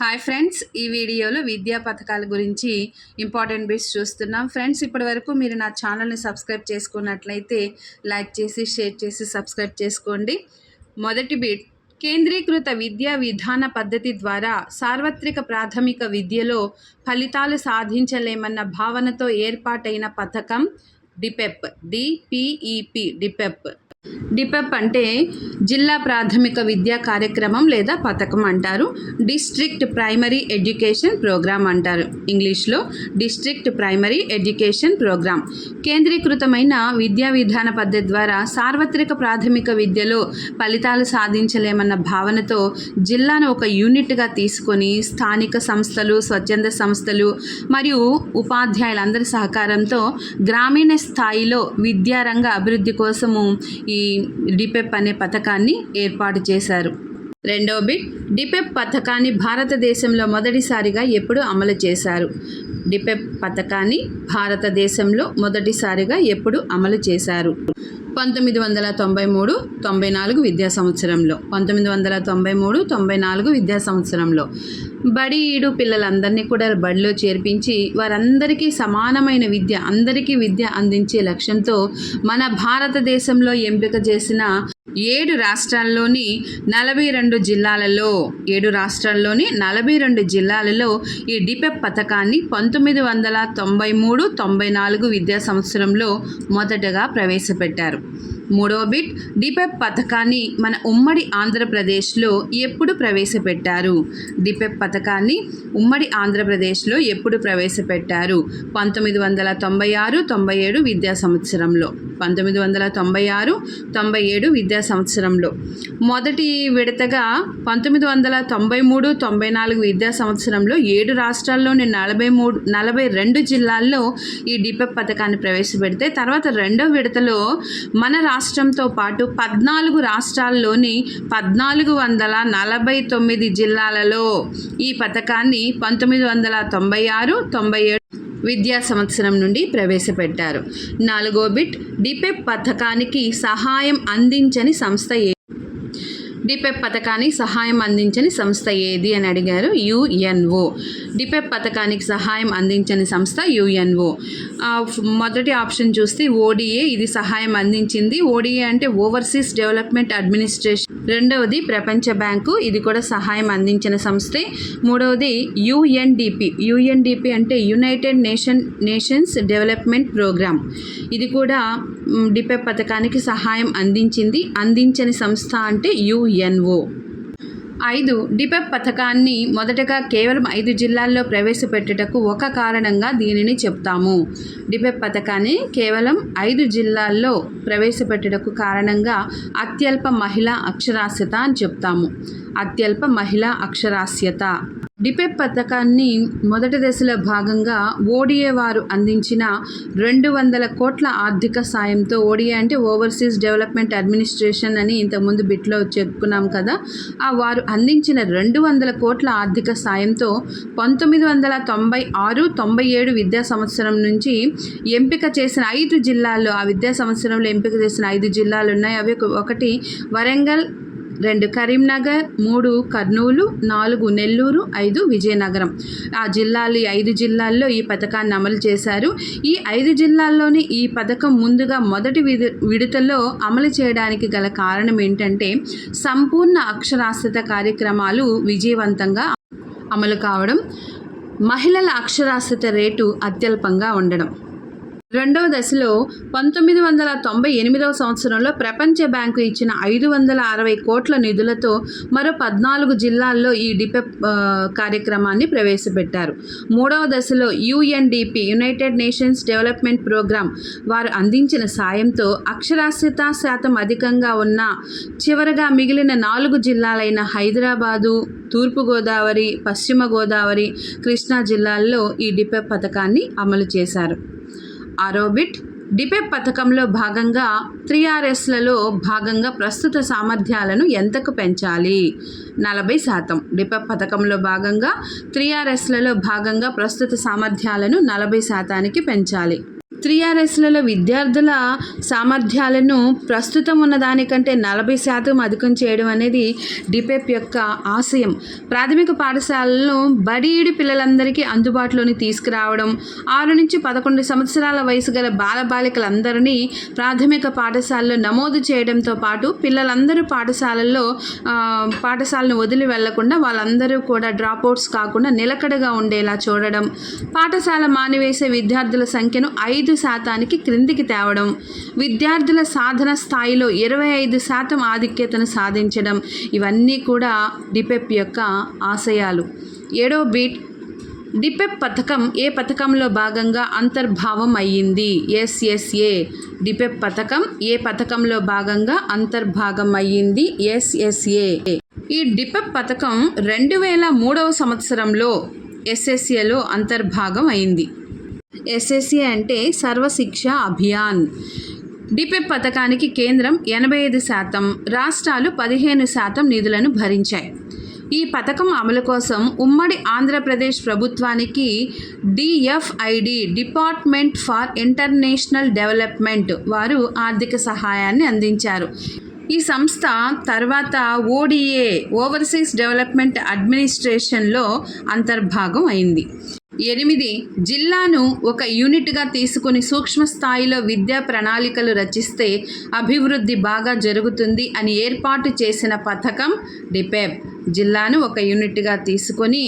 Hi friends ఈ వీడియోలో విద్యా పథకాల గురించి ఇంపార్టెంట్ బిట్స్ చూస్తున్నాం. ఫ్రెండ్స్ ఇప్పటి వరకు మీరు నా ఛానల్ని సబ్స్క్రైబ్ చేసుకున్నట్లయితే లైక్ చేసి షేర్ చేసి సబ్స్క్రైబ్ చేసుకోండి. మొదటి బిట్ కేంద్రీకృత విద్యా విధాన పద్ధతి ద్వారా సార్వత్రిక ప్రాథమిక విద్యలో ఫలితాలు సాధించలేమన్న భావనతో ఏర్పాటైన పథకం డిపెప్ డిపిఈపి డిపెప్. డిపెప్ అంటే జిల్లా ప్రాథమిక విద్యా కార్యక్రమం లేదా పథకం అంటారు. డిస్ట్రిక్ట్ ప్రైమరీ ఎడ్యుకేషన్ ప్రోగ్రామ్ అంటారు. ఇంగ్లీష్లో డిస్ట్రిక్ట్ ప్రైమరీ ఎడ్యుకేషన్ ప్రోగ్రామ్. కేంద్రీకృతమైన విద్యా విధాన పద్ధతి ద్వారా సార్వత్రిక ప్రాథమిక విద్యలో ఫలితాలు సాధించలేమన్న భావనతో జిల్లాను ఒక యూనిట్గా తీసుకొని స్థానిక సంస్థలు స్వచ్ఛంద సంస్థలు మరియు ఉపాధ్యాయులందరి సహకారంతో గ్రామీణ స్థాయిలో విద్యారంగ అభివృద్ధి కోసము ఈ ఈ డిపెప్ అనే పథకాన్ని ఏర్పాటు చేశారు. రెండవ బిట్ డిపెప్ పథకాన్ని భారతదేశంలో మొదటిసారిగా ఎప్పుడు అమలు చేశారు. డిపెప్ పథకాన్ని భారతదేశంలో మొదటిసారిగా ఎప్పుడు అమలు చేశారు. పంతొమ్మిది వందల తొంభై మూడు తొంభై నాలుగు విద్యా సంవత్సరంలో. పంతొమ్మిది వందల తొంభై మూడు తొంభై నాలుగు విద్యా సంవత్సరంలో. బడి ఈడు పిల్లలందరినీ కూడా బడిలో చేర్పించి వారందరికీ సమానమైన విద్య అందరికీ విద్య అందించే లక్ష్యంతో మన భారతదేశంలో ఎంపిక చేసిన ఏడు రాష్ట్రాల్లోని నలభై రెండు జిల్లాలలో ఏడు రాష్ట్రాల్లోని నలభై రెండు జిల్లాలలో ఈ డిపెప్ పథకాన్ని పంతొమ్మిది వందల తొంభై మూడు తొంభై నాలుగు విద్యా సంవత్సరంలో మొదటగా ప్రవేశపెట్టారు. మూడవ బిట్ డిపెప్ పథకాన్ని మన ఉమ్మడి ఆంధ్రప్రదేశ్లో ఎప్పుడు ప్రవేశపెట్టారు? డిపెప్ పథకాన్ని ఉమ్మడి ఆంధ్రప్రదేశ్లో ఎప్పుడు ప్రవేశపెట్టారు? పంతొమ్మిది వందల తొంభై ఆరు తొంభై ఏడు విద్యా సంవత్సరంలో. పంతొమ్మిది వందల తొంభై ఆరు తొంభై ఏడు విద్యా సంవత్సరంలో. మొదటి విడతగా పంతొమ్మిది వందల తొంభై మూడు తొంభై నాలుగు విద్యా సంవత్సరంలో ఏడు రాష్ట్రాల్లోని నలభై మూడు నలభై రెండు జిల్లాల్లో ఈ డిపెప్ పథకాన్ని ప్రవేశపెడితే తర్వాత రెండో విడతలో మన రాష్ట్రంతో పాటు పద్నాలుగు రాష్ట్రాల్లోని పద్నాలుగు వందల నలభై తొమ్మిది జిల్లాలలో ఈ పథకాన్ని పంతొమ్మిది వందల తొంభై ఆరు తొంభై ఏడు విద్యా సంవత్సరం నుండి ప్రవేశపెట్టారు. నాలుగో బిట్ డిపెప్ పథకానికి సహాయం అందించని సంస్థ డిపెప్ పథకానికి సహాయం అందించని సంస్థ ఏది అని అడిగారు యుఎన్ఓ. డిపెప్ పథకానికి సహాయం అందించని సంస్థ యుఎన్ఓ. మొదటి ఆప్షన్ చూస్తే ఓడిఏ ఇది సహాయం అందించింది. ఓడిఏ అంటే ఓవర్సీస్ డెవలప్మెంట్ అడ్మినిస్ట్రేషన్. రెండవది ప్రపంచ బ్యాంకు ఇది కూడా సహాయం అందించిన సంస్థే. మూడవది యుఎన్డిపి. యుఎన్డిపి అంటే united nation nations development programme. ఇది కూడా డిపెప్ పథకానికి సహాయం అందించింది. అందించని సంస్థ అంటే యుఎన్ఓ. ఐదు డిపెప్ పథకాన్ని మొదటగా కేవలం ఐదు జిల్లాల్లో ప్రవేశపెట్టుటకు ఒక కారణంగా దీనిని చెప్తాము. డిపెప్ పథకాన్ని కేవలం ఐదు జిల్లాల్లో ప్రవేశపెట్టుటకు కారణంగా అత్యల్ప మహిళా అక్షరాస్యత అని చెప్తాము. అత్యల్ప మహిళా అక్షరాస్యత. డిపెప్ పథకాన్ని మొదటి దశలో భాగంగా ఓడిఏ వారు అందించిన రెండు వందల కోట్ల ఆర్థిక సాయంతో ఓడిఏ అంటే ఓవర్సీస్ డెవలప్మెంట్ అడ్మినిస్ట్రేషన్ అని ఇంతకుముందు బిట్లో చెప్పుకున్నాం కదా. ఆ వారు అందించిన రెండు వందల కోట్ల ఆర్థిక సాయంతో పంతొమ్మిది వందల తొంభై ఆరు తొంభై ఏడు విద్యా సంవత్సరం నుంచి ఎంపిక చేసిన ఐదు జిల్లాల్లో ఆ విద్యా సంవత్సరంలో ఎంపిక చేసిన ఐదు జిల్లాలు ఉన్నాయి. అవి ఒకటి వరంగల్ రెండు కరీంనగర్ మూడు కర్నూలు నాలుగు నెల్లూరు ఐదు విజయనగరం. ఆ జిల్లాలు ఈ ఐదు జిల్లాల్లో ఈ పథకాన్ని అమలు చేశారు. ఈ ఐదు జిల్లాల్లోని ఈ పథకం ముందుగా మొదటి విడు విడతలో అమలు చేయడానికి గల కారణం ఏంటంటే సంపూర్ణ అక్షరాస్యత కార్యక్రమాలు విజయవంతంగా అమలు కావడం మహిళల అక్షరాస్యత రేటు అత్యల్పంగా ఉండడం. రెండవ దశలో పంతొమ్మిది వందల తొంభై ఎనిమిదవ సంవత్సరంలో ప్రపంచ బ్యాంకు ఇచ్చిన ఐదు వందల అరవై కోట్ల నిధులతో మరో పద్నాలుగు జిల్లాల్లో ఈ డిపెప్ కార్యక్రమాన్ని ప్రవేశపెట్టారు. మూడవ దశలో UNDP united nations development programme వారు అందించిన సాయంతో అక్షరాస్యత శాతం అధికంగా ఉన్న చివరగా మిగిలిన నాలుగు జిల్లాలైన హైదరాబాదు తూర్పుగోదావరి పశ్చిమ గోదావరి కృష్ణా జిల్లాల్లో ఈ డిపెప్ పథకాన్ని అమలు చేశారు. ఆరోబిట్ డిపెప్ పథకంలో భాగంగా త్రీఆర్ఎస్లలో భాగంగా ప్రస్తుత సామర్థ్యాలను ఎంతకు పెంచాలి? నలభై శాతం. డిపెప్ పథకంలో భాగంగా త్రీఆర్ఎస్లలో భాగంగా ప్రస్తుత సామర్థ్యాలను నలభై శాతానికి పెంచాలి. త్రీ ఆర్ఎస్లలో విద్యార్థుల సామర్థ్యాలను ప్రస్తుతం ఉన్న దానికంటే నలభై శాతం అధికం చేయడం అనేది డిపెప్ యొక్క ఆశయం. ప్రాథమిక పాఠశాలలను బడీడి పిల్లలందరికీ అందుబాటులోని తీసుకురావడం ఆరు నుంచి పదకొండు సంవత్సరాల వయసు గల బాలబాలికలందరినీ ప్రాథమిక పాఠశాలలో నమోదు చేయడంతో పాటు పిల్లలందరూ పాఠశాలల్లో పాఠశాలను వదిలి వెళ్ళకుండా వాళ్ళందరూ కూడా డ్రాప్అవుట్స్ కాకుండా నిలకడగా ఉండేలా చూడడం పాఠశాల మానివేసే విద్యార్థుల సంఖ్యను ఐదు శాతానికి క్రిందికి తేవడం విద్యార్థుల సాధన స్థాయిలో ఇరవై ఐదు శాతం ఆధిక్యతను సాధించడం ఇవన్నీ కూడా డిపెప్ యొక్క ఆశయాలు. ఏడో బీట్ డిపెప్ పథకం ఏ పథకంలో భాగంగా అంతర్భావం అయ్యింది? ఎస్ఎస్ఏ డిపెప్ పథకం ఏ పథకంలో భాగంగా అంతర్భాగం అయ్యింది? ఎస్ఎస్ఏ ఈ డిపెప్ పథకం రెండు వేల మూడవ సంవత్సరంలో ఎస్ఎస్ఏలో అంతర్భాగం అయింది ఎస్ఎస్సి అంటే సర్వశిక్ష అభియాన్. డిపెప్ పథకానికి కేంద్రం ఎనభై ఐదు శాతం రాష్ట్రాలు పదిహేను శాతం నిధులను భరించాయి. ఈ పథకం అమలు కోసం ఉమ్మడి ఆంధ్రప్రదేశ్ ప్రభుత్వానికి DFID department for international development వారు ఆర్థిక సహాయాన్ని అందించారు. ఈ సంస్థ తర్వాత ఓడిఏ ఓవర్సీస్ డెవలప్మెంట్ అడ్మినిస్ట్రేషన్లో అంతర్భాగం అయింది. ఎనిమిది జిల్లాను ఒక యూనిట్గా తీసుకుని సూక్ష్మ స్థాయిలో విద్యా ప్రణాళికలు రచిస్తే అభివృద్ధి బాగా జరుగుతుంది అని ఏర్పాటు చేసిన పథకం డిపెబ్. జిల్లాను ఒక యూనిట్గా తీసుకొని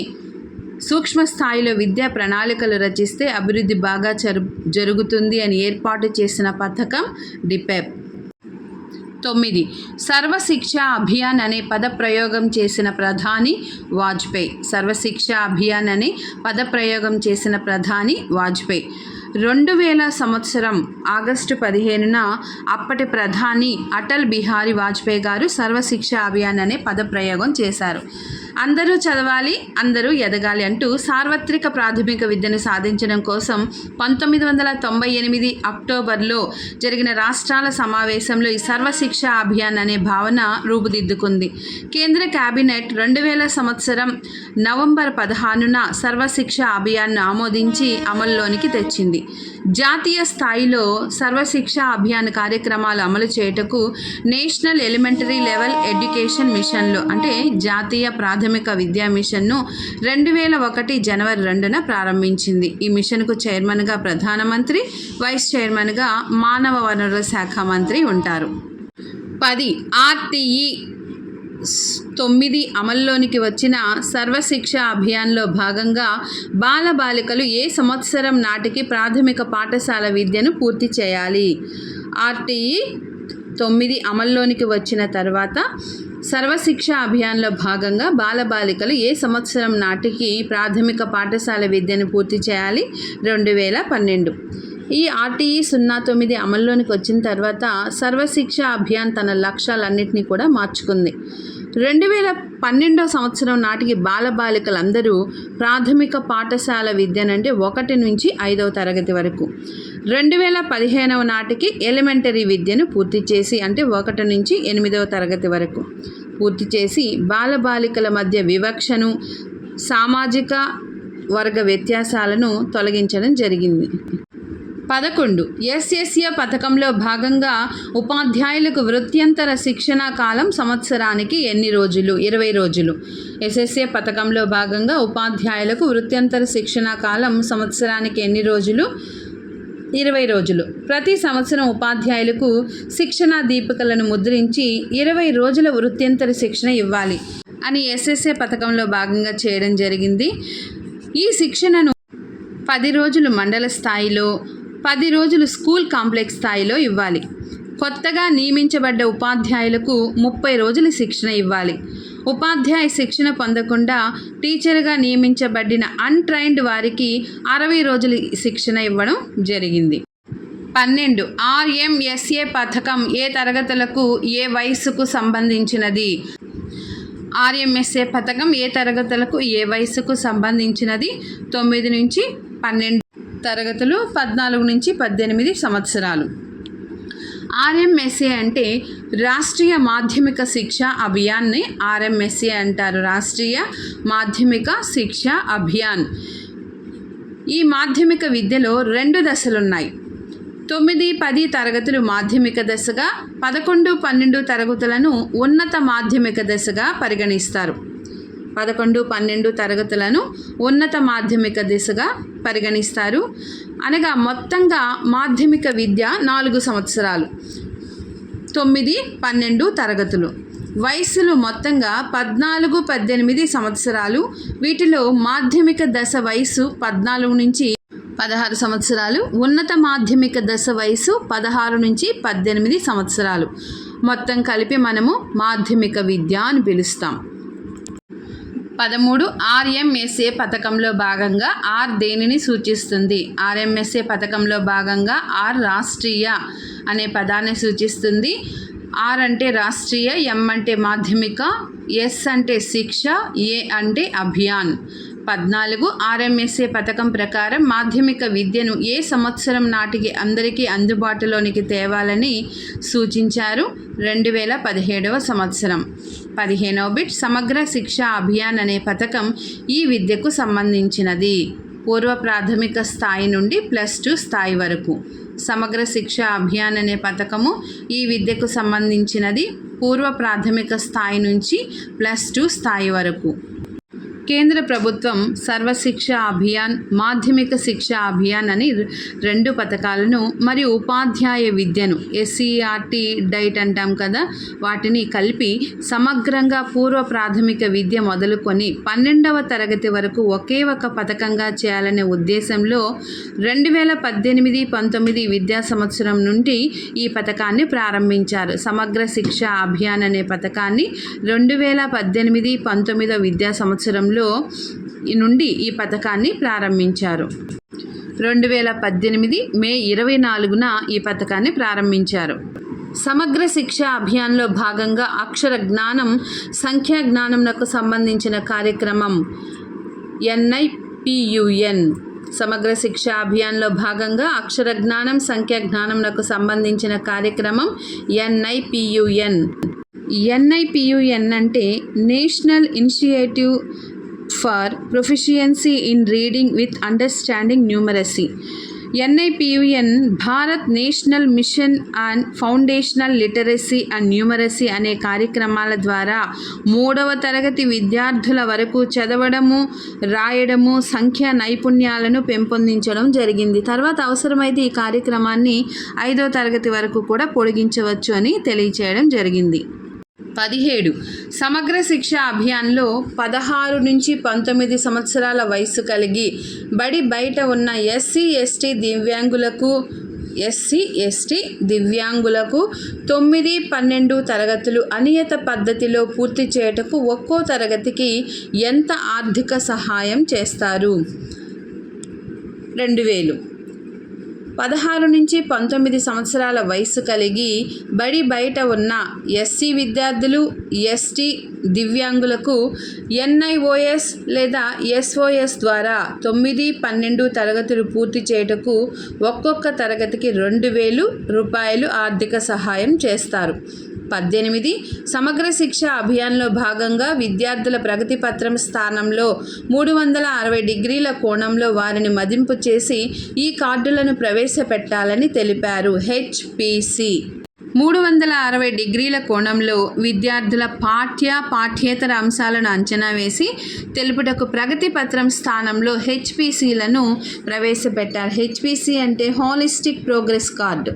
సూక్ష్మ స్థాయిలో విద్యా ప్రణాళికలు రచిస్తే అభివృద్ధి బాగా జరుగుతుంది అని ఏర్పాటు చేసిన పథకం డిపెబ్. తొమ్మిది సర్వశిక్ష అభియాన్ అనే పద ప్రయోగం చేసిన ప్రధాని వాజ్పేయి. సర్వశిక్ష అభియాన్ అనే పద ప్రయోగం చేసిన ప్రధాని వాజ్పేయి. రెండు వేల సంవత్సరం ఆగస్టు పదిహేనున అప్పటి ప్రధాని అటల్ బిహారీ వాజ్పేయి గారు సర్వశిక్ష అభియాన్ అనే పద ప్రయోగం చేశారు. అందరూ చదవాలి అందరూ ఎదగాలి అంటూ సార్వత్రిక ప్రాథమిక విద్యను సాధించడం కోసం పంతొమ్మిది వందల తొంభై ఎనిమిది అక్టోబర్లో జరిగిన రాష్ట్రాల సమావేశంలో ఈ సర్వశిక్ష అభియాన్ అనే భావన రూపుదిద్దుకుంది. కేంద్ర కేబినెట్ రెండు వేల సంవత్సరం నవంబర్ పదహారున సర్వశిక్ష అభియాన్ను ఆమోదించి అమల్లోనికి తెచ్చింది. జాతీయ స్థాయిలో సర్వశిక్ష అభియాన్ కార్యక్రమాలు అమలు చేయుటకు నేషనల్ ఎలిమెంటరీ లెవెల్ ఎడ్యుకేషన్ మిషన్లు అంటే జాతీయ ప్రాథమిక విద్యా మిషన్ను రెండు వేల ఒకటి జనవరి రెండున ప్రారంభించింది. ఈ మిషన్కు చైర్మన్గా ప్రధానమంత్రి వైస్ చైర్మన్గా మానవ వనరుల శాఖ మంత్రి ఉంటారు. పది ఆర్టీఈ తొమ్మిది అమల్లోనికి వచ్చిన సర్వశిక్ష అభియాన్లో భాగంగా బాలబాలికలు ఏ సంవత్సరం నాటికి ప్రాథమిక పాఠశాల విద్యను పూర్తి చేయాలి? ఆర్టీఈ తొమ్మిది అమల్లోనికి వచ్చిన తర్వాత సర్వశిక్ష అభియాన్లో భాగంగా బాలబాలికలు ఏ సంవత్సరం నాటికి ప్రాథమిక పాఠశాల విద్యను పూర్తి చేయాలి? రెండు వేల పన్నెండు. ఈ ఆర్టీఈ సున్నా తొమ్మిది అమల్లోనికి వచ్చిన తర్వాత సర్వశిక్ష అభియాన్ తన లక్ష్యాలన్నింటినీ కూడా మార్చుకుంది. రెండు వేల పన్నెండో సంవత్సరం నాటికి బాలబాలికలందరూ ప్రాథమిక పాఠశాల విద్యనంటే ఒకటి నుంచి ఐదవ తరగతి వరకు. రెండు వేల పదిహేనవ నాటికి ఎలిమెంటరీ విద్యను పూర్తి చేసి అంటే ఒకటి నుంచి ఎనిమిదవ తరగతి వరకు పూర్తి చేసి బాలబాలికల మధ్య వివక్షను సామాజిక వర్గ వ్యత్యాసాలను తొలగించడం జరిగింది. పదకొండు. ఎస్ఎస్ఏ పథకంలో భాగంగా ఉపాధ్యాయులకు వృత్యంతర శిక్షణ కాలం సంవత్సరానికి ఎన్ని రోజులు? ఇరవై రోజులు. ఎస్ఎస్ఏ పథకంలో భాగంగా ఉపాధ్యాయులకు వృత్యంతర శిక్షణ కాలం సంవత్సరానికి ఎన్ని రోజులు? ఇరవై రోజులు. ప్రతి సంవత్సరం ఉపాధ్యాయులకు శిక్షణా దీపికలను ముద్రించి ఇరవై రోజుల వృత్యంతర శిక్షణ ఇవ్వాలి అని ఎస్ఎస్ఏ పథకంలో భాగంగా చేయడం జరిగింది. ఈ శిక్షణను పది రోజులు మండల స్థాయిలో పది రోజులు స్కూల్ కాంప్లెక్స్ స్థాయిలో ఇవ్వాలి. కొత్తగా నియమించబడ్డ ఉపాధ్యాయులకు ముప్పై రోజులు శిక్షణ ఇవ్వాలి. ఉపాధ్యాయ శిక్షణ పొందకుండా టీచర్గా నియమించబడిన అన్ట్రైన్డ్ వారికి అరవై రోజులు శిక్షణ ఇవ్వడం జరిగింది. పన్నెండు. ఆర్ఎంఎస్ఏ పథకం ఏ తరగతులకు ఏ వయసుకు సంబంధించినది? ఆర్ఎంఎస్ఏ పథకం ఏ తరగతులకు ఏ వయసుకు సంబంధించినది? తొమ్మిది నుంచి పన్నెండు. తరగతులు పద్నాలుగు నుంచి పద్దెనిమిది సంవత్సరాలు. ఆర్ఎంఎస్ఏ అంటే రాష్ట్రీయ మాధ్యమిక శిక్ష అభియాన్ని ఆర్ఎంఎస్ఏ అంటారు. రాష్ట్రీయ మాధ్యమిక శిక్ష అభియాన్. ఈ మాధ్యమిక విద్యలో రెండు దశలు ఉన్నాయి తొమ్మిది పది తరగతులు మాధ్యమిక దశగా పదకొండు పన్నెండు తరగతులను ఉన్నత మాధ్యమిక దశగా పరిగణిస్తారు. పదకొండు పన్నెండు తరగతులను ఉన్నత మాధ్యమిక దిశగా పరిగణిస్తారు. అనగా మొత్తంగా మాధ్యమిక విద్య నాలుగు సంవత్సరాలు. తొమ్మిది పన్నెండు తరగతులు. వయస్సులు మొత్తంగా పద్నాలుగు పద్దెనిమిది సంవత్సరాలు. వీటిలో మాధ్యమిక దశ వయసు పద్నాలుగు నుంచి పదహారు సంవత్సరాలు. ఉన్నత మాధ్యమిక దశ వయసు పదహారు నుంచి పద్దెనిమిది సంవత్సరాలు. మొత్తం కలిపి మనము మాధ్యమిక విద్య అని పిలుస్తాం. పదమూడు ఆర్ఎంఎస్ఏ పథకంలో భాగంగా ఆర్ దేనిని సూచిస్తుంది? ఆర్ఎంఎస్ఏ పథకంలో భాగంగా ఆర్ రాష్ట్రీయ అనే పదాన్ని సూచిస్తుంది. ఆర్ అంటే రాష్ట్రీయ ఎం అంటే మాధ్యమిక ఎస్ అంటే శిక్ష ఏ అంటే అభియాన్. పద్నాలుగు ఆర్ఎంఎస్ఏ పథకం ప్రకారం మాధ్యమిక విద్యను ఏ సంవత్సరం నాటికి అందరికీ అందుబాటులోనికి తేవాలని సూచించారు. రెండు వేల పదిహేడవ సంవత్సరం. పదిహేనవ బిట్ సమగ్ర శిక్ష అభియాన్ అనే పథకం ఈ విద్యకు సంబంధించినది. పూర్వ ప్రాథమిక స్థాయి నుండి ప్లస్ టూ స్థాయి వరకు. సమగ్ర శిక్ష అభియాన్ అనే పథకము ఈ విద్యకు సంబంధించినది. పూర్వ ప్రాథమిక స్థాయి నుంచి ప్లస్ టూ స్థాయి వరకు. కేంద్ర ప్రభుత్వం సర్వశిక్ష అభియాన్ మాధ్యమిక శిక్ష అభియాన్ అని రెండు పథకాలను మరియు ఉపాధ్యాయ విద్యను ఎస్సీఆర్టీ డైట్ అంటాం కదా వాటిని కలిపి సమగ్రంగా పూర్వ ప్రాథమిక విద్య మొదలుకొని పన్నెండవ తరగతి వరకు ఒకే ఒక పథకంగా చేయాలనే ఉద్దేశంలో రెండు వేల పద్దెనిమిది పంతొమ్మిది విద్యా సంవత్సరం నుండి ఈ పథకాన్ని ప్రారంభించారు. సమగ్ర శిక్ష అభియాన్ అనే పథకాన్ని రెండు వేల పద్దెనిమిది పంతొమ్మిదో విద్యా సంవత్సరంలో ఈ నుండి ఈ పథకాన్ని ప్రారంభించారు. రెండు వేల పద్దెనిమిది మే ఇరవై నాలుగున ఈ పథకాన్ని ప్రారంభించారు. సమగ్ర శిక్ష అభియాన్లో భాగంగా అక్షర జ్ఞానం సంఖ్యా జ్ఞానంకు సంబంధించిన కార్యక్రమం ఎన్ఐపియుఎన్. సమగ్ర శిక్ష అభియాన్లో భాగంగా అక్షర జ్ఞానం సంఖ్యా జ్ఞానంకు సంబంధించిన కార్యక్రమం ఎన్ఐపియుఎన్. ఎన్ఐపియుఎన్ అంటే national initiative for proficiency in reading with understanding numeracy. NIPUN Bharat national mission and foundational literacy and numeracy అనే కార్యక్రమాల ద్వారా మూడవ తరగతి విద్యార్థుల వరకు చదవడము రాయడము సంఖ్యా నైపుణ్యాలను పెంపొందించడం జరిగింది. తర్వాత అవసరమైతే ఈ కార్యక్రమాన్ని ఐదో తరగతి వరకు కూడా పొడిగించవచ్చు అని తెలియచేయడం జరిగింది. పదిహేడు. సమగ్ర శిక్ష అభియాన్లో పదహారు నుంచి పంతొమ్మిది సంవత్సరాల వయసు కలిగి బడి బయట ఉన్న ఎస్సీ ఎస్టీ దివ్యాంగులకు ఎస్సీ ఎస్టీ దివ్యాంగులకు తొమ్మిది పన్నెండు తరగతులు అనియత పద్ధతిలో పూర్తి చేయుటకు ఒక్కో తరగతికి ఎంత ఆర్థిక సహాయం చేస్తారు? రెండు వేలు. పదహారు నుంచి పంతొమ్మిది సంవత్సరాల వయసు కలిగి బడి బయట ఉన్న ఎస్సీ విద్యార్థులు ఎస్టీ దివ్యాంగులకు ఎన్ఐఓఎస్ లేదా ఎస్ఓఎస్ ద్వారా తొమ్మిది పన్నెండు తరగతులు పూర్తి చేయుటకు ఒక్కొక్క తరగతికి రెండు వేలు రూపాయలు ఆర్థిక సహాయం చేస్తారు. పద్దెనిమిది. సమగ్ర శిక్ష అభియాన్లో భాగంగా విద్యార్థుల ప్రగతి పత్రం స్థానంలో మూడు వందల అరవై డిగ్రీల కోణంలో వారిని మదింపు చేసి ఈ కార్డులను ప్రవేశపెట్టాలని తెలిపారు హెచ్పిసి మూడు వందల అరవై డిగ్రీల కోణంలో విద్యార్థుల పాఠ్య పాఠ్యేతర అంశాలను అంచనా వేసి తెలుపుటకు ప్రగతి పత్రం స్థానంలో హెచ్పిసిలను ప్రవేశపెట్టారు. హెచ్పిసి అంటే హాలిస్టిక్ ప్రోగ్రెస్ కార్డు.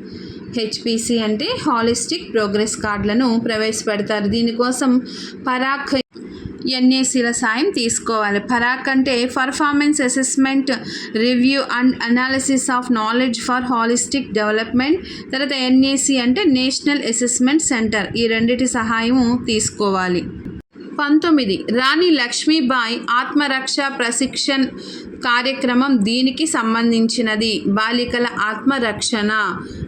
హెచ్పిసి అంటే హాలిస్టిక్ ప్రోగ్రెస్ కార్డులను ప్రవేశపెడతారు. దీనికోసం పరాక్ ఎన్ఏసీల సాయం తీసుకోవాలి. పరాక్ అంటే performance assessment review and analysis of knowledge for holistic development తర్వాత ఎన్ఏసీ అంటే నేషనల్ అసెస్మెంట్ సెంటర్. ఈ రెండిటి సహాయము తీసుకోవాలి. పంతొమ్మిది. రాణి లక్ష్మీబాయి ఆత్మరక్ష ప్రశిక్షణ్ కార్యక్రమం దీనికి సంబంధించినది. బాలికల ఆత్మరక్షణ.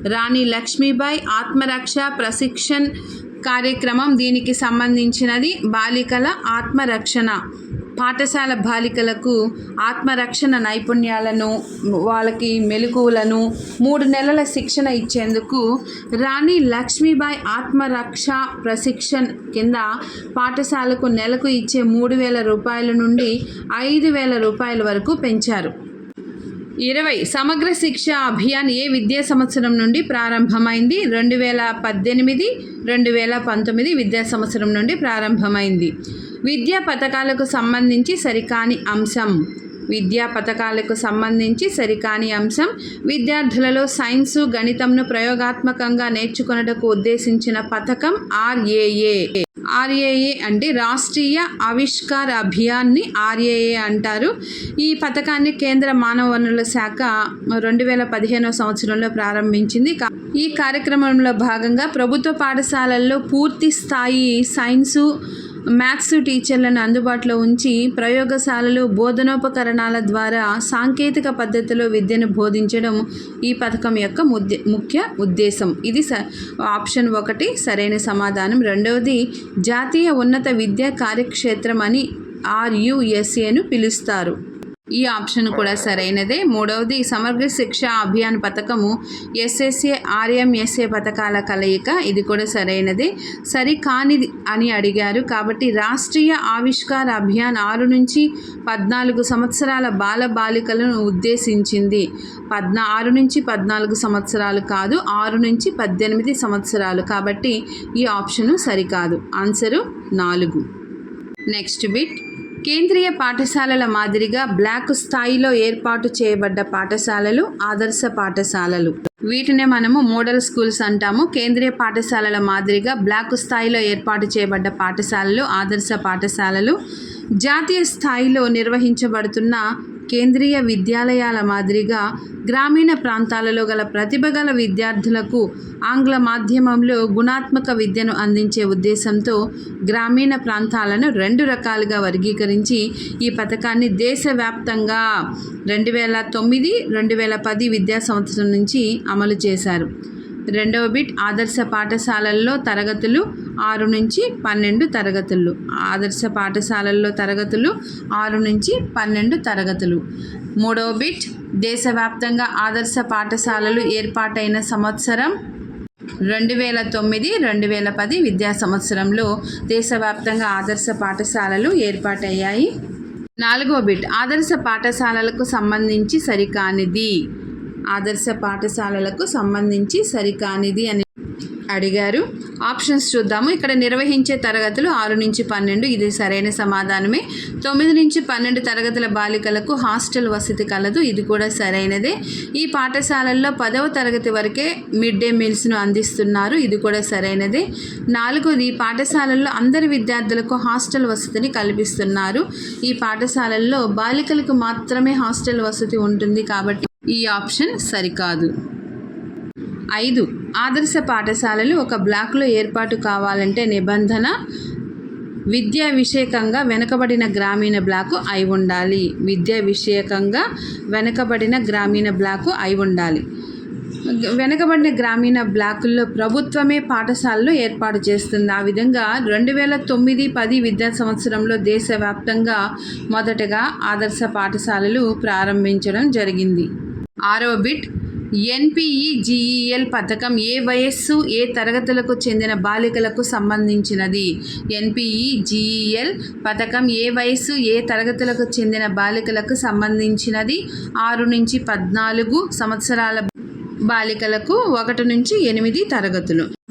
రాణి లక్ష్మీబాయి ఆత్మరక్ష ప్రశిక్షణ్ కార్యక్రమం దీనికి సంబంధించినది. బాలికల ఆత్మరక్షణ. పాఠశాల బాలికలకు ఆత్మరక్షణ నైపుణ్యాలను వాళ్ళకి మెలకువలను మూడు నెలల శిక్షణ ఇచ్చేందుకు రాణి లక్ష్మీబాయి ఆత్మరక్ష ప్రశిక్షణ్ కింద పాఠశాలకు నెలకు ఇచ్చే మూడు వేల రూపాయల నుండి ఐదు వేల రూపాయల వరకు పెంచారు. ఇరవై సమగ్ర శిక్ష అభియాన్ ఏ విద్యా సంవత్సరం నుండి ప్రారంభమైంది? రెండు వేల పద్దెనిమిది రెండు వేల పంతొమ్మిది విద్యా సంవత్సరం నుండి ప్రారంభమైంది. విద్యా పథకాలకు సంబంధించి సరికాని అంశం. విద్యా పథకాలకు సంబంధించి సరికాని అంశం విద్యార్థులలో సైన్సు గణితంను ప్రయోగాత్మకంగా నేర్చుకొనుటకు ఉద్దేశించిన పథకం ఆర్ఏఏ. ఆర్ఏఏ అంటే రాష్ట్రీయ ఆవిష్కార అభియాన్ని ఆర్ఏఏ అంటారు. ఈ పథకాన్ని కేంద్ర మానవ వనరుల శాఖ రెండు వేల పదిహేనవ సంవత్సరంలో ప్రారంభించింది. ఈ కార్యక్రమంలో భాగంగా ప్రభుత్వ పాఠశాలల్లో పూర్తి స్థాయి సైన్సు మ్యాథ్స్ టీచర్లను అందుబాటులో ఉంచి ప్రయోగశాలలు బోధనోపకరణాల ద్వారా సాంకేతిక పద్ధతిలో విద్యను బోధించడం ఈ పథకం యొక్క ముద్ద ముఖ్య ఉద్దేశం. ఇది స ఆప్షన్ ఒకటి సరైన సమాధానం. రెండవది జాతీయ ఉన్నత విద్యా కార్యక్షేత్రం అని ఆర్యుఎస్ఏను పిలుస్తారు. ఈ ఆప్షన్ కూడా సరైనదే. మూడవది సమగ్ర శిక్ష అభియాన్ పథకము ఎస్ఎస్ఏ ఆర్ఎంఎస్ఏ పథకాల కలయిక ఇది కూడా సరైనదే. సరి కానిది అని అడిగారు కాబట్టి రాష్ట్రీయ ఆవిష్కార అభియాన్ ఆరు నుంచి పద్నాలుగు సంవత్సరాల బాల బాలికలను ఉద్దేశించింది. పద్నా ఆరు నుంచి పద్నాలుగు సంవత్సరాలు కాదు ఆరు నుంచి పద్దెనిమిది సంవత్సరాలు కాబట్టి ఈ ఆప్షను సరికాదు. ఆన్సరు నాలుగు. Next bit. కేంద్రీయ పాఠశాలల మాదిరిగా బ్లాక్ స్థాయిలో ఏర్పాటు చేయబడ్డ పాఠశాలలు ఆదర్శ పాఠశాలలు. వీటినే మనము మోడల్ స్కూల్స్ అంటాము. కేంద్రీయ పాఠశాలల మాదిరిగా బ్లాక్ స్థాయిలో ఏర్పాటు చేయబడ్డ పాఠశాలలు ఆదర్శ పాఠశాలలు జాతీయ స్థాయిలో నిర్వహించబడుతున్న కేంద్రీయ విద్యాలయాల మాదిరిగా గ్రామీణ ప్రాంతాలలో గల ప్రతిభ గల విద్యార్థులకు ఆంగ్ల మాధ్యమంలో గుణాత్మక విద్యను అందించే ఉద్దేశంతో గ్రామీణ ప్రాంతాలను రెండు రకాలుగా వర్గీకరించి ఈ పథకాన్ని దేశవ్యాప్తంగా రెండు వేల తొమ్మిది రెండు వేల పది విద్యా సంవత్సరం నుంచి అమలు చేశారు. రెండవ బిట్ ఆదర్శ పాఠశాలల్లో తరగతులు ఆరు నుంచి పన్నెండు తరగతులు. ఆదర్శ పాఠశాలల్లో తరగతులు ఆరు నుంచి పన్నెండు తరగతులు. మూడవ బిట్ దేశవ్యాప్తంగా ఆదర్శ పాఠశాలలు ఏర్పాటైన సంవత్సరం రెండు వేల తొమ్మిది రెండు వేల పది విద్యా సంవత్సరంలో దేశవ్యాప్తంగా ఆదర్శ పాఠశాలలు ఏర్పాటయ్యాయి. నాలుగో బిట్ ఆదర్శ పాఠశాలలకు సంబంధించి సరికానిది. ఆదర్శ పాఠశాలలకు సంబంధించి సరికానిది అని అడిగారు. ఆప్షన్స్ చూద్దాము. ఇక్కడ నిర్వహించే తరగతులు ఆరు నుంచి పన్నెండు. ఇది సరైన సమాధానమే. తొమ్మిది నుంచి పన్నెండు తరగతుల బాలికలకు హాస్టల్ వసతి కలదు. ఇది కూడా సరైనదే. ఈ పాఠశాలల్లో పదవ తరగతి వరకే మిడ్ డే మీల్స్ను అందిస్తున్నారు. ఇది కూడా సరైనదే. నాలుగోది ఈ పాఠశాలల్లో అందరి విద్యార్థులకు హాస్టల్ వసతిని కల్పిస్తున్నారు. ఈ పాఠశాలల్లో బాలికలకు మాత్రమే హాస్టల్ వసతి ఉంటుంది కాబట్టి ఈ ఆప్షన్ సరికాదు. ఐదు. ఆదర్శ పాఠశాలలు ఒక బ్లాక్లో ఏర్పాటు కావాలంటే నిబంధన విద్యా విషయకంగా వెనుకబడిన గ్రామీణ బ్లాకు అయి ఉండాలి. విద్యా విషయకంగా వెనుకబడిన గ్రామీణ బ్లాకు అయి ఉండాలి. వెనుకబడిన గ్రామీణ బ్లాకుల్లో ప్రభుత్వమే పాఠశాలలు ఏర్పాటు చేస్తుంది. ఆ విధంగా రెండు వేల తొమ్మిది పది విద్యా సంవత్సరంలో దేశవ్యాప్తంగా మొదటగా ఆదర్శ పాఠశాలలు ప్రారంభించడం జరిగింది. ఆరో బిట్. ఎన్పిఈజిఈఎల్ పథకం ఏ వయస్సు ఏ తరగతులకు చెందిన బాలికలకు సంబంధించినది? ఎన్పిఈజిఈఎల్ పథకం ఏ వయస్సు ఏ తరగతులకు చెందిన బాలికలకు సంబంధించినది? ఆరు నుంచి పద్నాలుగు సంవత్సరాల బాలికలకు ఒకటి నుంచి ఎనిమిది తరగతులు.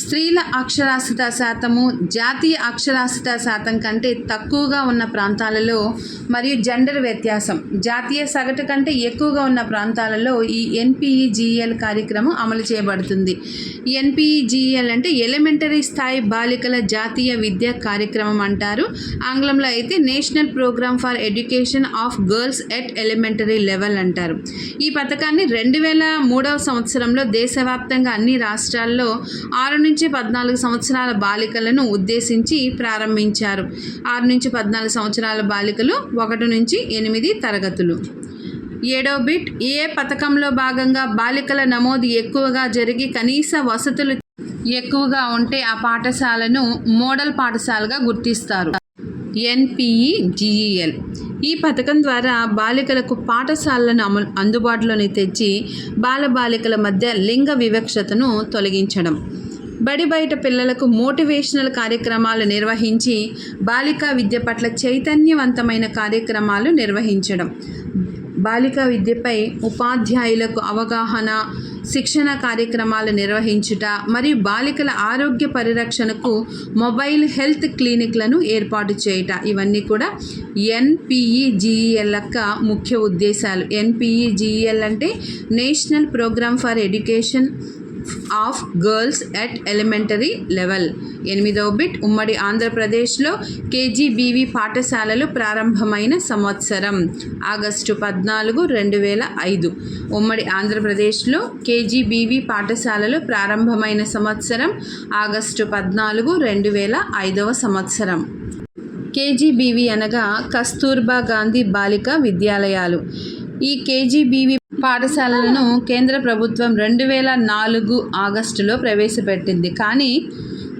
స్త్రీల అక్షరాస్యత శాతము జాతీయ అక్షరాస్యత శాతం కంటే తక్కువగా ఉన్న ప్రాంతాలలో మరియు జెండర్ వ్యత్యాసం. జాతీయ సగటు కంటే ఎక్కువగా ఉన్న ప్రాంతాలలో ఈ ఎన్పిఈజిఎల్ కార్యక్రమం అమలు చేయబడుతుంది. ఎన్పిఈజిఎల్ అంటే ఎలిమెంటరీ స్థాయి బాలికల జాతీయ విద్యా కార్యక్రమం అంటారు. ఆంగ్లంలో అయితే national programme for education of girls at elementary level అంటారు. ఈ పథకాన్ని రెండు వేల మూడవ సంవత్సరంలో దేశవ్యాప్తంగా అన్ని రాష్ట్రాల్లో ఆరు నుంచి పద్నాలుగు సంవత్సరాల బాలికలను ఉద్దేశించి ప్రారంభించారు. ఆరు నుంచి పద్నాలుగు సంవత్సరాల బాలికలు ఒకటి నుంచి ఎనిమిది తరగతులు. ఏడో బిట్ ఏ పథకంలో భాగంగా బాలికల నమోదు ఎక్కువగా జరిగి కనీస వసతులు ఎక్కువగా ఉంటే ఆ పాఠశాలను మోడల్ పాఠశాలగా గుర్తిస్తారు. NPE GEL. ఈ పథకం ద్వారా బాలికలకు పాఠశాలలను అమలు అందుబాటులోకి తెచ్చి బాలబాలికల మధ్య లింగ వివక్షతను తొలగించడం. బడి బయట పిల్లలకు మోటివేషనల్ కార్యక్రమాలు నిర్వహించి బాలికా విద్య పట్ల చైతన్యవంతమైన కార్యక్రమాలు నిర్వహించడం. బాలికా విద్యపై ఉపాధ్యాయులకు అవగాహన శిక్షణ కార్యక్రమాలు నిర్వహించుట మరియు బాలికల ఆరోగ్య పరిరక్షణకు మొబైల్ హెల్త్ క్లినిక్లను ఏర్పాటు చేయుట. ఇవన్నీ కూడా ఎన్పిఈజిఈఎల్ యొక్క ముఖ్య ఉద్దేశాలు. ఎన్పిఈజిఈఎల్ అంటే national programme for education of girls at elementary level. ఎనిమిదవ బిట్. ఉమ్మడి ఆంధ్రప్రదేశ్లో కేజీబీవీ పాఠశాలలు ప్రారంభమైన సంవత్సరం. ఆగస్టు పద్నాలుగు రెండు వేల ఐదు. ఉమ్మడి ఆంధ్రప్రదేశ్లో కేజీబీవీ పాఠశాలలు ప్రారంభమైన సంవత్సరం. ఆగస్టు పద్నాలుగు రెండు వేల ఐదవ సంవత్సరం. కేజీబీవీ అనగా కస్తూర్బా గాంధీ బాలికా విద్యాలయాలు. ఈ కేజీబీవీ పాఠశాలలను కేంద్ర ప్రభుత్వం రెండు వేల నాలుగు ఆగస్టులో ప్రవేశపెట్టింది. కానీ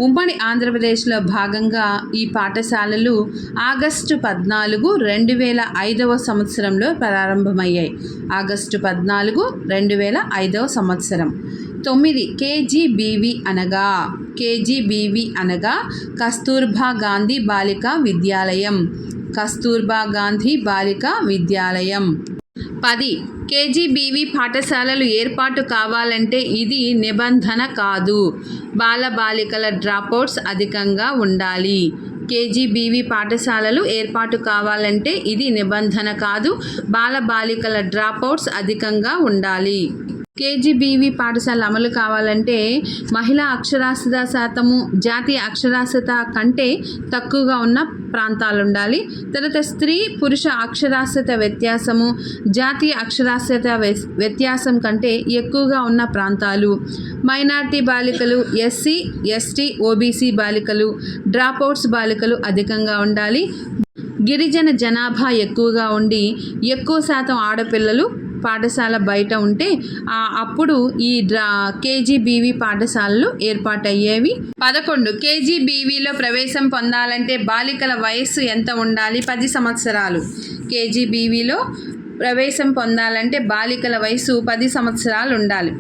ఉమ్మడి ఆంధ్రప్రదేశ్లో భాగంగా ఈ పాఠశాలలు ఆగస్టు పద్నాలుగు రెండు వేల ఐదవ సంవత్సరంలో ప్రారంభమయ్యాయి. ఆగస్టు పద్నాలుగు రెండు వేల ఐదవ సంవత్సరం. తొమ్మిది కేజీబీవి అనగా కేజీబీవి అనగా కస్తూర్బా గాంధీ బాలికా విద్యాలయం. కస్తూర్బా గాంధీ బాలికా విద్యాలయం. పది. కేజీబీవీ పాఠశాలలు ఏర్పాటు కావాలంటే ఇది నిబంధన కాదు. బాలబాలికల డ్రాపౌట్స్ అధికంగా ఉండాలి. కేజీబీవీ పాఠశాలలు ఏర్పాటు కావాలంటే ఇది నిబంధన కాదు. బాలబాలికల డ్రాపౌట్స్ అధికంగా ఉండాలి. కేజీబీవీ పాఠశాల అమలు కావాలంటే మహిళా అక్షరాస్యత శాతము జాతీయ అక్షరాస్యత కంటే తక్కువగా ఉన్న ప్రాంతాలు ఉండాలి తర్వాత స్త్రీ పురుష అక్షరాస్యత వ్యత్యాసము జాతీయ అక్షరాస్యత వ్య- వ్యత్యాసం కంటే ఎక్కువగా ఉన్న ప్రాంతాలు. మైనార్టీ బాలికలు ఎస్సీ ఎస్టీ ఓబీసీ బాలికలు డ్రాప్అవుట్స్ బాలికలు అధికంగా ఉండాలి. గిరిజన జనాభా ఎక్కువగా ఉండి ఎక్కువ శాతం ఆడపిల్లలు పాఠశాల బయట ఉంటే అప్పుడు ఈ డ్రా కేజీబీవీ పాఠశాలలు ఏర్పాటయ్యేవి. పదకొండు కేజీబీవీలో ప్రవేశం పొందాలంటే బాలికల వయస్సు ఎంత ఉండాలి? పది సంవత్సరాలు. కేజీబీవీలో ప్రవేశం పొందాలంటే బాలికల వయసు పది సంవత్సరాలు ఉండాలి.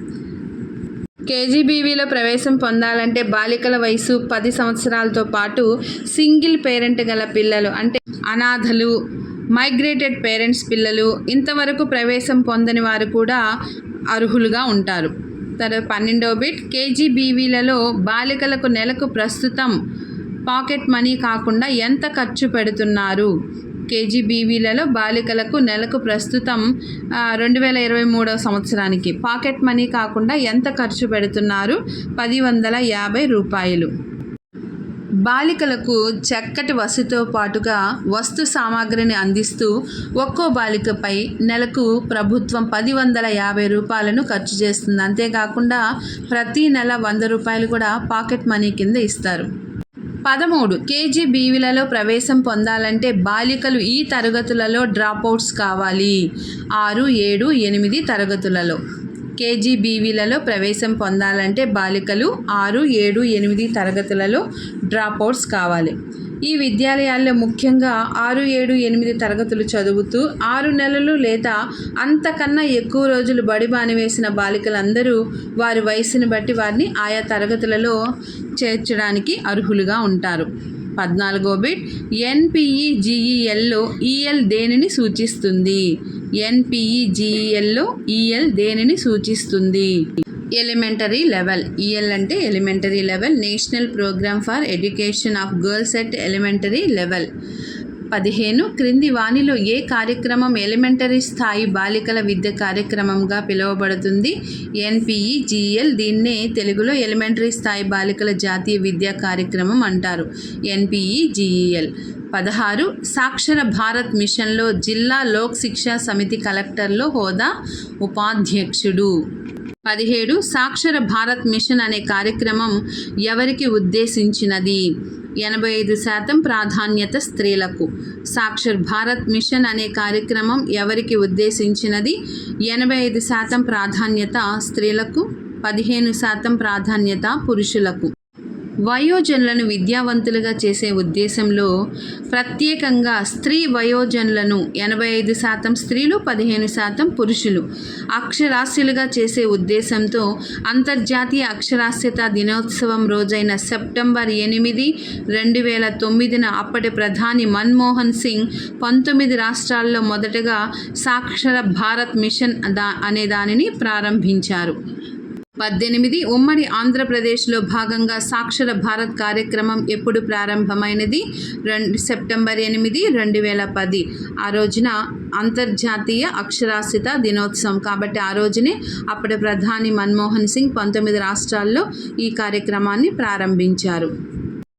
కేజీబీవీలో ప్రవేశం పొందాలంటే బాలికల వయసు పది సంవత్సరాలతో పాటు సింగిల్ పేరెంట్ గల పిల్లలు అంటే అనాథలు మైగ్రేటెడ్ పేరెంట్స్ పిల్లలు ఇంతవరకు ప్రవేశం పొందని వారు కూడా అర్హులుగా ఉంటారు. తర్వాత పన్నెండవ బిట్ కేజీబీవీలలో బాలికలకు నెలకు ప్రస్తుతం పాకెట్ మనీ కాకుండా ఎంత ఖర్చు పెడుతున్నారు? కేజీబీవీలలో బాలికలకు నెలకు ప్రస్తుతం రెండు వేల ఇరవై మూడవ సంవత్సరానికి పాకెట్ మనీ కాకుండా ఎంత ఖర్చు పెడుతున్నారు? పది వందల యాభై రూపాయలు. బాలికలకు చక్కటి వసతితో పాటుగా వస్తు సామాగ్రిని అందిస్తూ ఒక్కో బాలికపై నెలకు ప్రభుత్వం పది వందల యాభై రూపాయలను ఖర్చు చేస్తుంది. అంతేకాకుండా ప్రతి నెల వంద రూపాయలు కూడా పాకెట్ మనీ కింద ఇస్తారు. పదమూడు కేజీబీవీలలో ప్రవేశం పొందాలంటే బాలికలు ఈ తరగతులలో డ్రాప్అవుట్స్ కావాలి. ఆరు ఏడు ఎనిమిది తరగతులలో. కేజీబీవీలలో ప్రవేశం పొందాలంటే బాలికలు ఆరు ఏడు ఎనిమిది తరగతులలో డ్రాప్అవుట్స్ కావాలి. ఈ విద్యాలయాల్లో ముఖ్యంగా ఆరు ఏడు ఎనిమిది తరగతులు చదువుతూ ఆరు నెలలు లేదా అంతకన్నా ఎక్కువ రోజులు బడి బానివేసిన బాలికలందరూ వారి వయసుని బట్టి వారిని ఆయా తరగతులలో చేర్చడానికి అర్హులుగా ఉంటారు. పద్నాలుగో బిట్ ఎన్పిఈజిఈఎల్లో ఈఎల్ దేనిని సూచిస్తుంది? ఎన్పిఈజిఈఎల్లో ఈఎల్ దేనిని సూచిస్తుంది? Elementary level. ఈఎల్ అంటే elementary level national programme for education of girls at elementary level. పదిహేను క్రింది వాణిలో ఏ కార్యక్రమం ఎలిమెంటరీ స్థాయి బాలికల విద్య కార్యక్రమంగా పిలువబడుతుంది? ఎన్పిఈజిఎల్ దీన్నే తెలుగులో ఎలిమెంటరీ స్థాయి బాలికల జాతీయ విద్యా కార్యక్రమం అంటారు. ఎన్పిఈజిఈఎల్ పదహారు సాక్షర భారత్ మిషన్లో జిల్లా లోక్ శిక్షా సమితి కలెక్టర్లో హోదా ఉపాధ్యక్షుడు. పదిహేడు సాక్షర భారత్ మిషన్ అనే కార్యక్రమం ఎవరికి ఉద్దేశించినది? ఎనభై ఐదు శాతం ప్రాధాన్యత స్త్రీలకు. సాక్షర్ భారత్ మిషన్ అనే కార్యక్రమం ఎవరికి ఉద్దేశించినది? ఎనభై ఐదు శాతం ప్రాధాన్యత స్త్రీలకు పదిహేను శాతం ప్రాధాన్యత పురుషులకు. వయోజనులను విద్యావంతులుగా చేసే ఉద్దేశంలో ప్రత్యేకంగా స్త్రీ వయోజనులను ఎనభై ఐదు శాతం స్త్రీలు పదిహేను శాతం పురుషులు అక్షరాస్యులుగా చేసే ఉద్దేశంతో అంతర్జాతీయ అక్షరాస్యత దినోత్సవం రోజైన సెప్టెంబర్ ఎనిమిది రెండు వేల తొమ్మిదిన అప్పటి ప్రధాని మన్మోహన్ సింగ్ పంతొమ్మిది రాష్ట్రాల్లో మొదటగా సాక్షర భారత్ మిషన్ దా అనే దానిని ప్రారంభించారు. పద్దెనిమిది ఉమ్మడి ఆంధ్రప్రదేశ్లో భాగంగా సాక్షర భారత్ కార్యక్రమం ఎప్పుడు ప్రారంభమైనది? రెండు సెప్టెంబర్ ఎనిమిది రెండు వేల పది. ఆ రోజున అంతర్జాతీయ అక్షరాస్యత దినోత్సవం. కాబట్టి ఆ రోజునే అప్పటి ప్రధాని మన్మోహన్ సింగ్ పంతొమ్మిది రాష్ట్రాల్లో ఈ కార్యక్రమాన్ని ప్రారంభించారు.